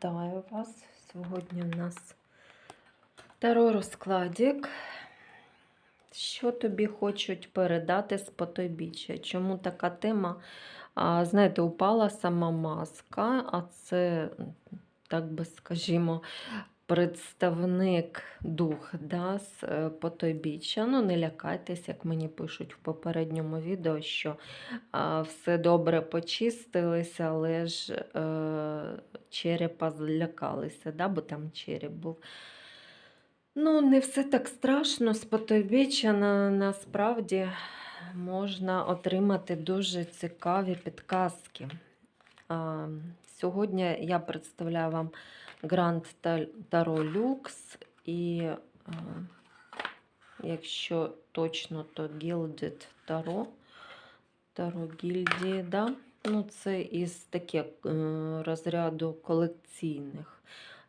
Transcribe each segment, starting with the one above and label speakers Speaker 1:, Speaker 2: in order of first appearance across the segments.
Speaker 1: Вітаю вас. Сьогодні у нас таро розкладик. Що тобі хочуть передати з потойбіччя? Чому така тема? Знаєте, упала сама маска, а це, так би скажімо, представник дух да, з е, потойбіччя. Ну, не лякайтесь, як мені пишуть в попередньому відео, що а, все добре почистилися, але ж е, черепа злякалися, да, бо там череп був. Ну, не все так страшно. З потойбіччя на, насправді можна отримати дуже цікаві підказки. А, сьогодні я представляю вам Grand Таро Люкс і, якщо точно, то Gilded Таро. Таро Гільдії, да? Ну, це із таких е, розряду колекційних.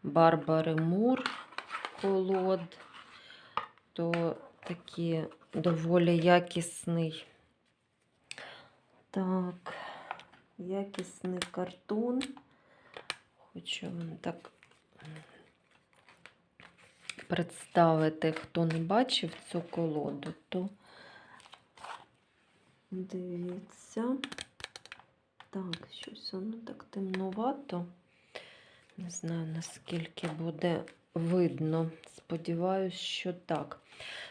Speaker 1: Барбари Мур колод, то такі доволі якісний. Так, якісний картон. Хочу вам так представити, хто не бачив цю колоду, то дивіться. Так, щось воно так темнувато. Не знаю, наскільки буде видно. Сподіваюсь, що так.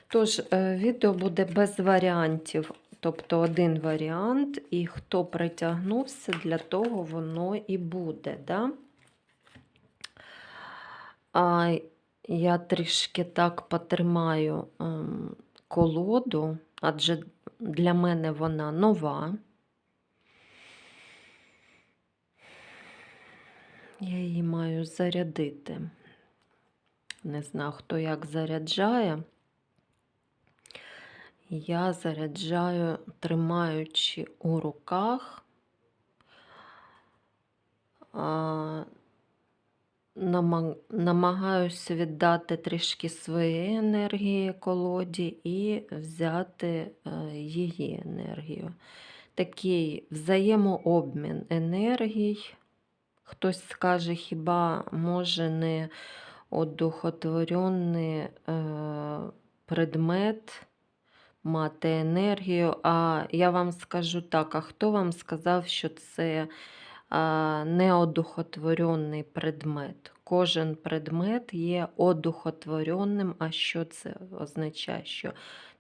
Speaker 1: Тож, е, відео буде без варіантів, тобто один варіант, і хто притягнувся, для того воно і буде. Да? А я трішки так потримаю ем, колоду, адже для мене вона нова. Я її маю зарядити. Не знаю, хто як заряджає. Я заряджаю, тримаючи у руках, намагаюся віддати трішки своєї енергії колоді і взяти е, її енергію. Такий взаємообмін енергій. Хтось скаже, хіба може не одухотворений е, предмет мати енергію. А я вам скажу так: а хто вам сказав, що це неодухотворений предмет? Кожен предмет є одухотвореним. А що це означає? Що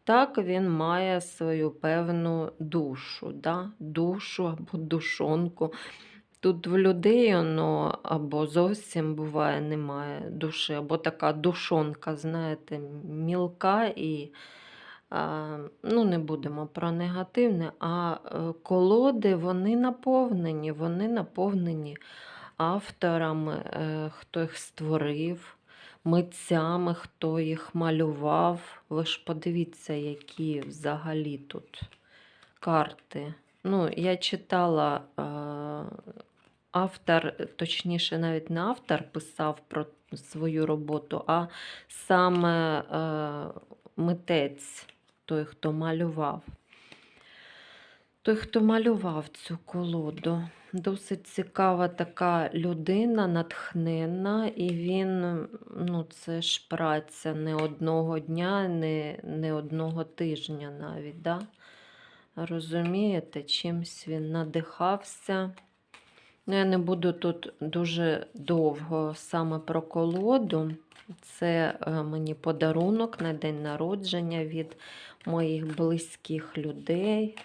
Speaker 1: так, він має свою певну душу, да? душу або душонку. Тут в людей воно або зовсім буває, немає душі, або така душонка, знаєте, мілка і ну, не будемо про негативне, а е, колоди вони наповнені, вони наповнені авторами, е, хто їх створив, митцями, хто їх малював. Ви ж подивіться, які взагалі тут карти. Ну, Я читала автор, точніше, навіть не автор писав про свою роботу, а саме е, митець, той, хто малював. Той, хто малював цю колоду. Досить цікава така людина, натхненна, і він, ну, це ж праця не одного дня, не не одного тижня навіть. да? Розумієте, чимсь він надихався. Ну, Я не буду тут дуже довго саме про колоду. Це е, мені подарунок на день народження від моїх близьких людей,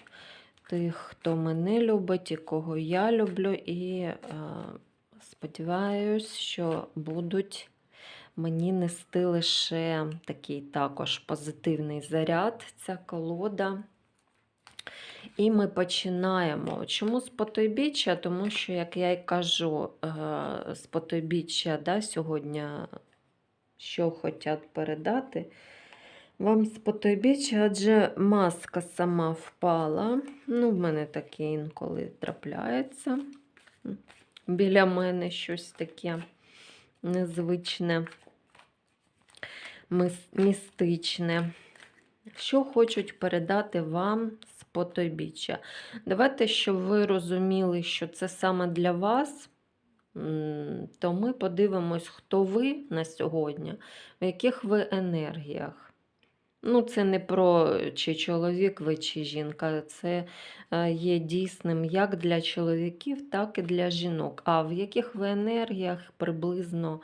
Speaker 1: тих, хто мене любить і кого я люблю. І е, сподіваюсь, що будуть мені нести лише такий також позитивний заряд, ця колода. І ми починаємо. Чому з потойбіччя? Тому що, як я й кажу, е, з потойбіччя да, сьогодні, що хочуть передати, вам з потойбіччя, адже маска сама впала. Ну, в мене таке інколи трапляється. Біля мене щось таке незвичне, містичне. Що хочуть передати вам потойбіччя. Давайте, щоб ви розуміли, що це саме для вас. То ми подивимось, хто ви на сьогодні, в яких ви енергіях. Ну, це не про чи чоловік ви, чи жінка. Це е, є дійсним як для чоловіків, так і для жінок. А в яких ви енергіях приблизно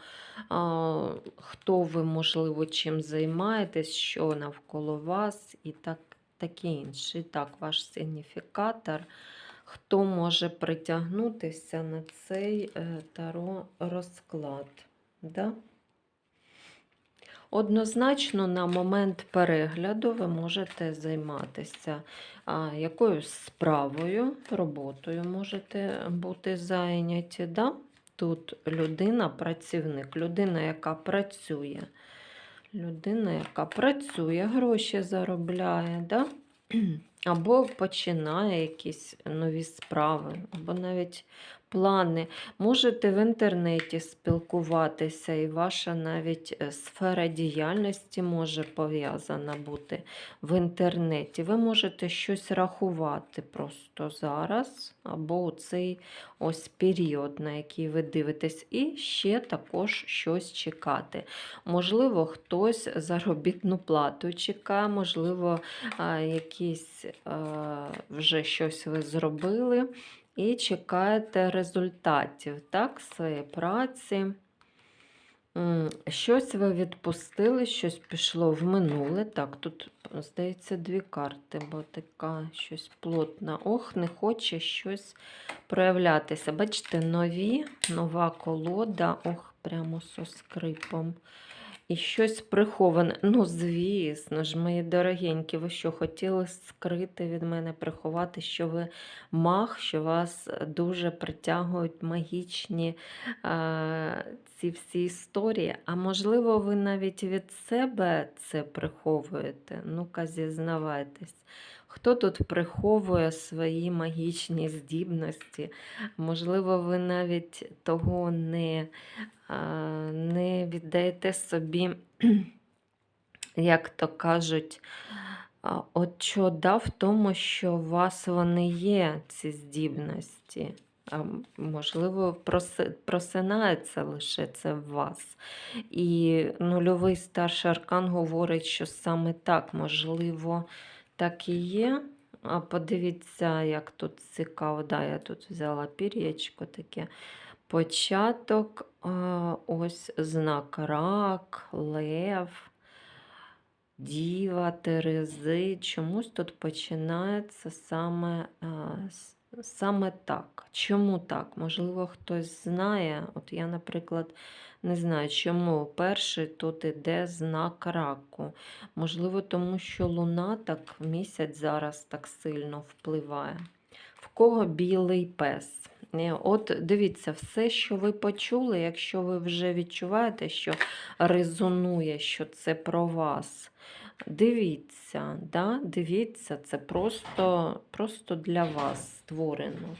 Speaker 1: хто ви, можливо, чим займаєтесь, що навколо вас, і так, таке інше. Так, ваш сигніфікатор. Хто може притягнутися на цей е, таро розклад? Да? Однозначно, на момент перегляду ви можете займатися а, якоюсь справою, роботою можете бути зайняті. Да? Тут людина, працівник, людина, яка працює. Людина, яка працює, гроші заробляє, да? Або починає якісь нові справи, або навіть плани. Можете в інтернеті спілкуватися, і ваша навіть е, сфера діяльності може пов'язана бути в інтернеті. Ви можете щось рахувати просто зараз, або у цей ось період, на який ви дивитесь, і ще також щось чекати. Можливо, хтось заробітну плату чекає, можливо, якісь вже щось ви зробили і чекаєте результатів так, своєї праці. Щось ви відпустили, щось пішло в минуле. Так, тут, здається, дві карти, бо така щось плотна. Ох, не хоче щось проявлятися. Бачите, нові, нова колода, ох, прямо со скрипом. І щось приховане. Ну, звісно ж, мої дорогенькі, ви що хотіли скрити від мене, приховати, що ви маг, що вас дуже притягують магічні е, ці всі історії. А можливо, ви навіть від себе це приховуєте. Ну-ка, зізнавайтесь. Хто тут приховує свої магічні здібності? Можливо, ви навіть того не, а, не віддаєте собі, як то кажуть, от що да в тому, що у вас вони є, ці здібності. Можливо, просинається лише це в вас. І нульовий старший аркан говорить, що саме так, можливо, так і є. А подивіться, як тут цікаво. Да, я тут взяла пір'ячко таке. Початок, ось знак рак, лев, діва, терези. Чомусь тут починається саме, саме так. Чому так? Можливо, хтось знає. От я, наприклад, не знаю, чому перший тут іде знак раку. Можливо, тому що луна так місяць зараз так сильно впливає. В кого білий пес? От дивіться, все, що ви почули, якщо ви вже відчуваєте, що резонує, що це про вас. Дивіться, да? дивіться, це просто, просто для вас створено.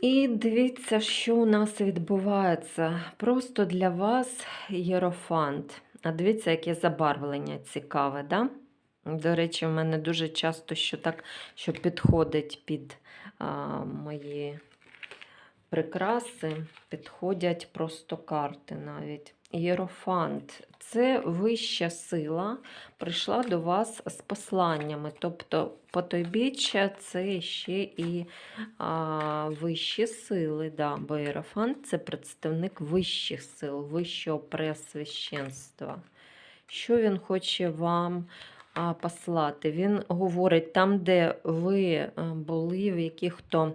Speaker 1: І дивіться, що у нас відбувається. Просто для вас єрофант. А дивіться, яке забарвлення цікаве, да? До речі, в мене дуже часто що так, що підходить під а, мої прикраси, підходять просто карти навіть. Єрофант це вища сила, прийшла до вас з посланнями. Тобто потойбіччя це ще і а, вищі сили. Да, бо Єрофант це представник вищих сил, вищого пресвященства. Що він хоче вам послати? Він говорить, там, де ви були в яких-то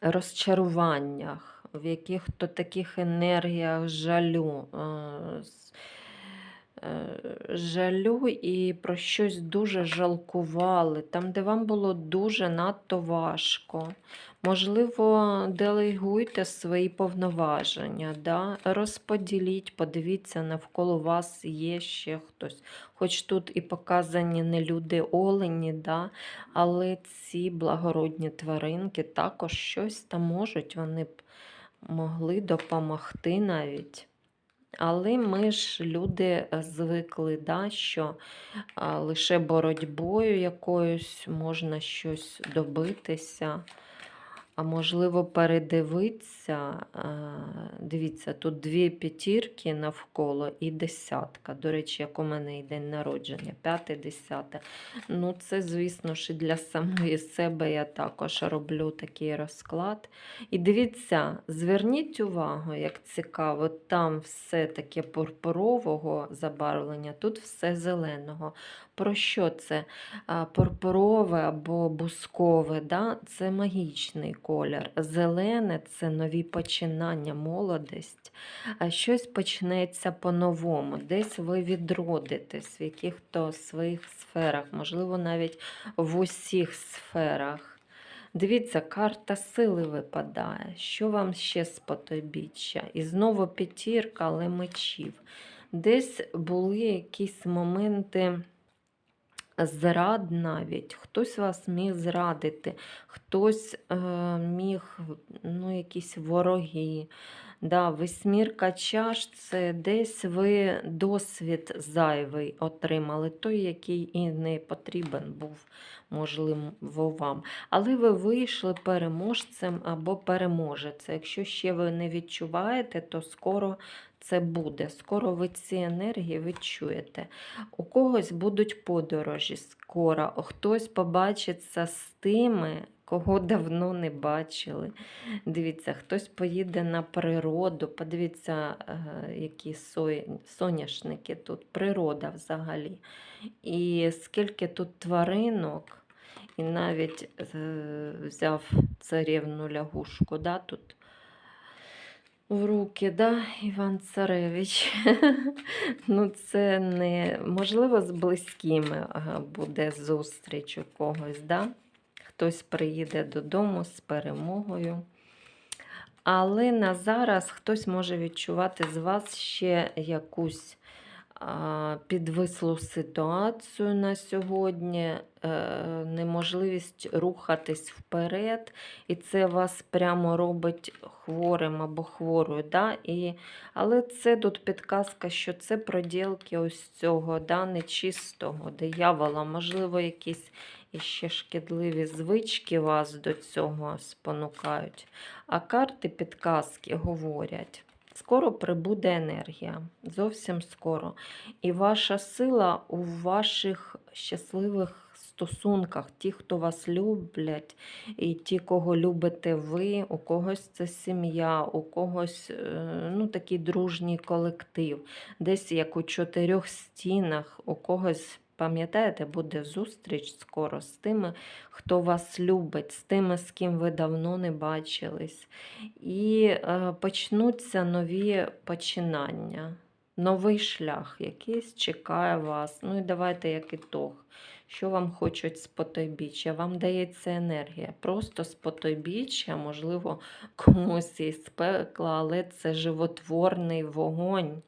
Speaker 1: розчаруваннях, в яких-то таких енергіях жалю. Е, Жалю і про щось дуже жалкували, там, де вам було дуже надто важко. Можливо, делегуйте свої повноваження, да? розподіліть, подивіться, навколо вас є ще хтось. Хоч тут і показані не люди олені, да? але ці благородні тваринки також щось там можуть, вони б могли допомогти навіть. Але ми ж люди е, звикли, да, що лише боротьбою якоюсь можна щось добитися. А можливо, передивитися. Дивіться, тут дві п'ятірки навколо і десятка. До речі, як у мене і день народження, п'яте, десяте. Ну, це, звісно ж, для самої себе я також роблю такий розклад. І дивіться, зверніть увагу, як цікаво, там все таке пурпурового забарвлення, тут все зеленого. Про що це? А, Пурпурове або бускове, да? це магічний колір. Зелене це нові починання, молодість. Щось почнеться по-новому. Десь ви відродитесь в яких-то своїх сферах, можливо, навіть в усіх сферах. Дивіться, карта сили випадає. Що вам ще з потойбіччя? І знову п'ятірка, але мечів. Десь були якісь моменти зрад навіть. Хтось вас міг зрадити, хтось е, міг, ну, якісь вороги. Да, восьмірка чаш це десь ви досвід зайвий отримали, той, який і не потрібен був, можливо, вам. Але ви вийшли переможцем або переможецем. Якщо ще ви не відчуваєте, то скоро це буде. Скоро ви ці енергії відчуєте. У когось будуть подорожі скоро, хтось побачиться з тими, кого давно не бачили. Дивіться, хтось поїде на природу, подивіться, е, які соняшники тут, природа взагалі. І скільки тут тваринок, і навіть е, взяв царівну лягушку, да, тут в руки, да, Іван Царевич. ну, це не можливо з близькими буде зустріч у когось, да? Хтось приїде додому з перемогою. Але на зараз хтось може відчувати з вас ще якусь підвислу ситуацію на сьогодні, е, неможливість рухатись вперед, і це вас прямо робить хворим або хворою. Да? І, але це тут підказка, що це проділки ось цього да, нечистого диявола, можливо, якісь іще шкідливі звички вас до цього спонукають. А карти підказки говорять. Скоро прибуде енергія, зовсім скоро. І ваша сила у ваших щасливих стосунках, ті, хто вас люблять, і ті, кого любите ви, у когось це сім'я, у когось е, ну, такий дружній колектив, десь як у чотирьох стінах, у когось. Пам'ятаєте, буде зустріч скоро з тими, хто вас любить, з тими, з ким ви давно не бачились. І е, почнуться нові починання, новий шлях якийсь чекає вас. Ну і давайте як ітог. Що вам хочуть з потойбіччя? Вам дається енергія. Просто з потойбіччя, можливо, комусь із пекла, але це животворний вогонь.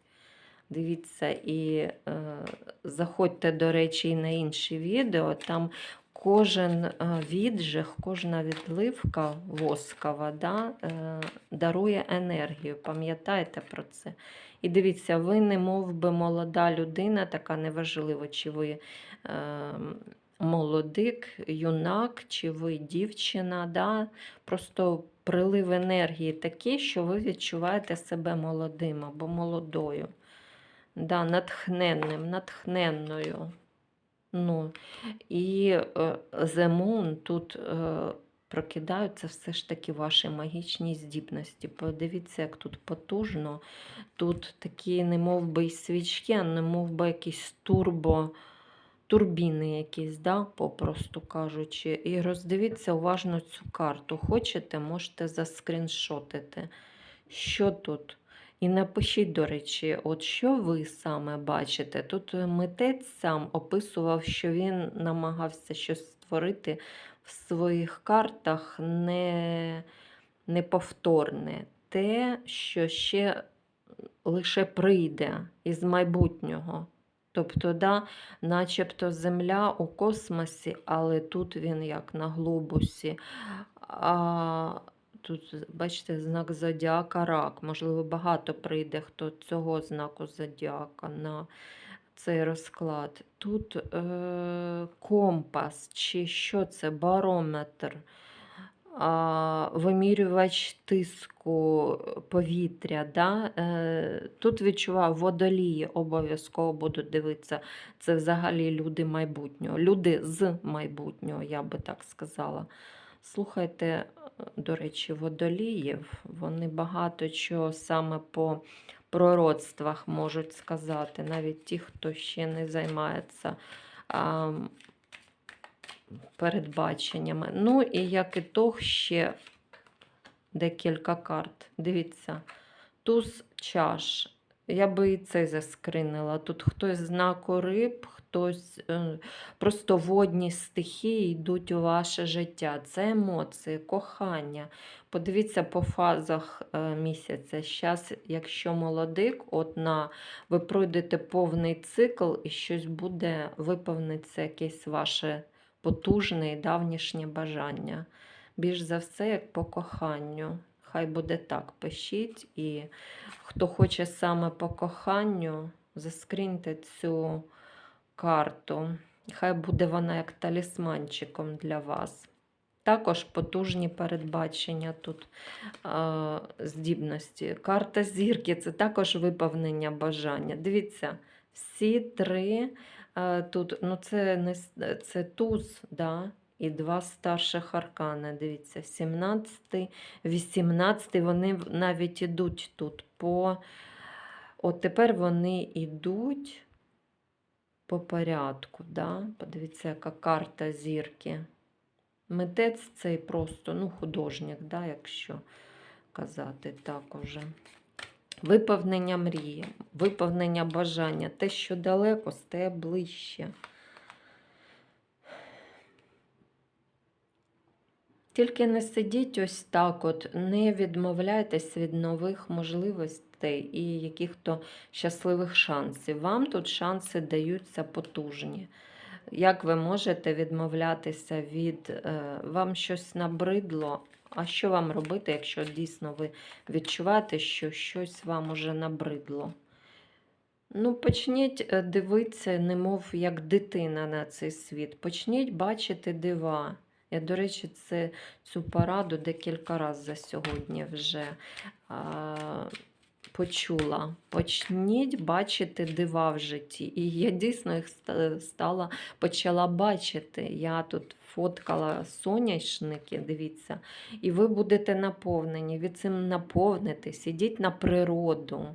Speaker 1: Дивіться, і е, заходьте, до речі, і на інші відео. Там кожен е, віджиг, кожна відливка воскова да, е, дарує енергію. Пам'ятайте про це. І дивіться, ви не мов би молода людина, така неважливо, чи ви е, молодик, юнак, чи ви дівчина. Да? Просто прилив енергії такий, що ви відчуваєте себе молодим або молодою. Да, натхненним, натхненною. Ну, і е, Moon тут е, прокидаються все ж таки ваші магічні здібності. Подивіться, як тут потужно. Тут такі, не мов би й свічки, а не мов би якісь турбо, турбіни якісь, да, попросту кажучи. І роздивіться уважно цю карту. Хочете, можете заскріншотити. Що тут? І напишіть, до речі, от що ви саме бачите? Тут митець сам описував, що він намагався щось створити в своїх картах не, неповторне. Те, що ще лише прийде із майбутнього. Тобто, да, начебто Земля у космосі, але тут він як на глобусі. А тут, бачите, знак зодіака рак. Можливо, багато прийде хто цього знаку зодіака на цей розклад. Тут е, компас, чи що це, барометр, а, вимірювач тиску повітря. Да? Е, тут відчуваю водолії, обов'язково буду дивитися. Це взагалі люди майбутнього. Люди з майбутнього, я би так сказала. Слухайте, до речі, водоліїв, вони багато чого саме по пророцтвах можуть сказати, навіть ті, хто ще не займається а, передбаченнями. Ну і як ітог ще декілька карт. Дивіться, туз чаш. Я би і це заскринила. Тут хтось знаку риб, хтось е, просто водні стихії йдуть у ваше життя. Це емоції, кохання. Подивіться по фазах е, місяця. Зараз, якщо молодик, от на ви пройдете повний цикл і щось буде, виповниться якесь ваше потужне і давнішнє бажання. Більш за все, як по коханню. Хай буде так, пишіть. І хто хоче саме по коханню, заскріньте цю карту. Хай буде вона як талісманчиком для вас. Також потужні передбачення тут е, здібності. Карта зірки це також виповнення бажання. Дивіться, всі три е, тут, ну це не це туз, да? і два старших аркани. Дивіться, 17, 18, вони навіть ідуть тут по. От тепер вони йдуть по порядку. Да? Подивіться, яка карта зірки. Митець цей просто, ну, художник, да, якщо казати так уже. Виповнення мрії, виповнення бажання. Те, що далеко, стає ближче. Тільки не сидіть ось так, от, не відмовляйтесь від нових можливостей і яких-то щасливих шансів. Вам тут шанси даються потужні. Як ви можете відмовлятися від е, вам щось набридло? А що вам робити, якщо дійсно ви відчуваєте, що щось вам уже набридло? Ну, почніть е, дивитися, немов як дитина на цей світ. Почніть бачити дива. Я, до речі, це, цю пораду декілька разів за сьогодні вже а, почула. Почніть бачити дива в житті. І я дійсно їх стала, почала бачити. Я тут фоткала соняшники, дивіться, і ви будете наповнені. Ви цим наповнитесь, ідіть на природу.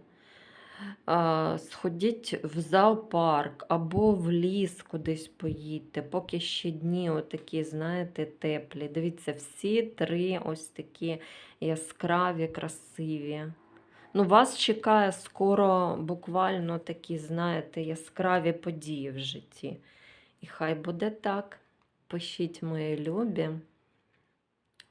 Speaker 1: Сходіть в зоопарк або в ліс кудись поїдьте, поки ще дні отакі, знаєте, теплі. Дивіться, всі три ось такі яскраві, красиві. Ну, вас чекає скоро буквально такі, знаєте, яскраві події в житті. І хай буде так. Пишіть мої любі.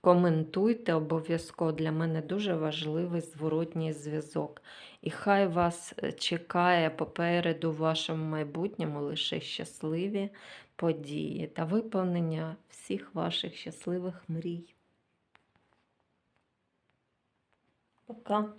Speaker 1: Коментуйте обов'язково. Для мене дуже важливий зворотній зв'язок. І хай вас е, чекає попереду в вашому майбутньому лише щасливі події та виповнення всіх ваших щасливих мрій. Пока.